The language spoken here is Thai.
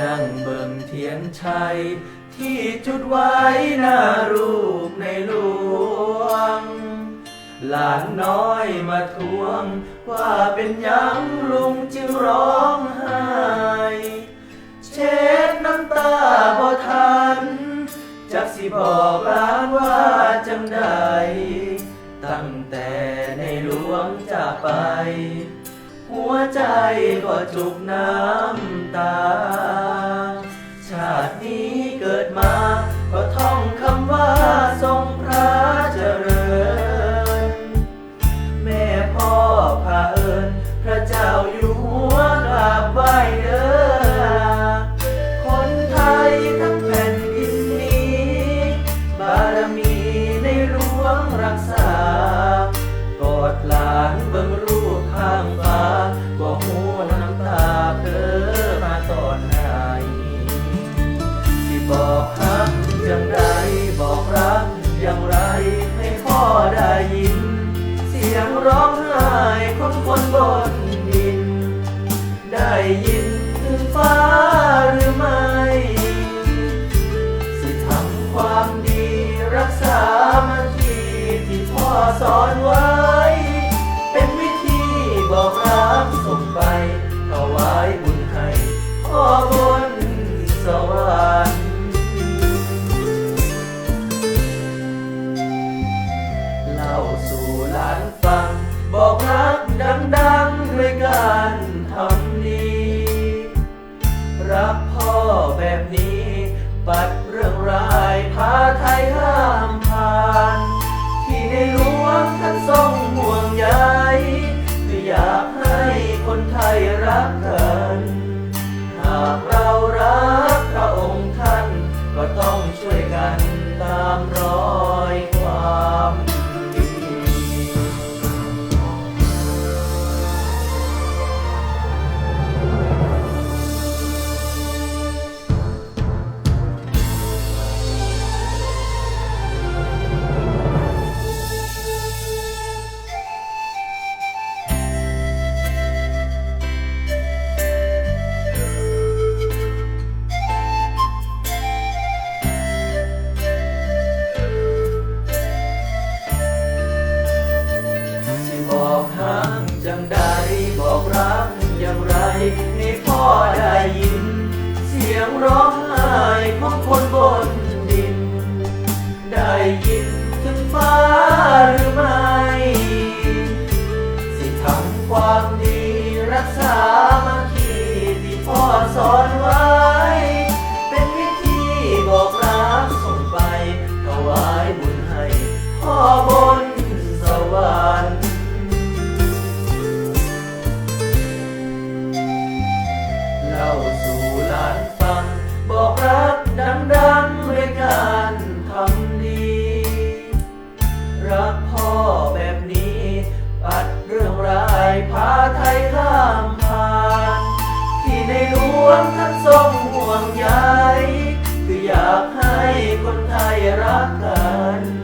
นั่งเบิ่งเทียนชัย ที่จุดไว้หน้ารูปในหลวง หลานน้อยมาทวง ว่าเป็นยังลุงจึงร้องไห้เช็ดน้ำตาบ่ทัน จักสิบอกหลานว่าจังใดตั้งแต่ในหลวงจากไป หัวใจก็จุกน้ำตา ชาตินี้เกิดมา ก็ท่องคำว่าทรงพระเจริญ แม่พ่อพาเอิญพระเจ้าอยู่หัวกราบไหว้เด้อคนไทยทั้งแผ่นดินนี้ บารมีในหลวงรักษากอดหลานเบิ่งรู ร้องไห้คนคนบ รักดังๆด้วยการทำดี รักพ่อแบบนี้ ปัดเรื่องร้ายพาไทยห้ามผ่าน ที่ในหลวงท่านทรงห่วงใยคืออยากให้คนไทยรักกัน หากเรารักพระองค์ท่านก็ต้องช่วยกันตามรอย รั คนไทยรักกัน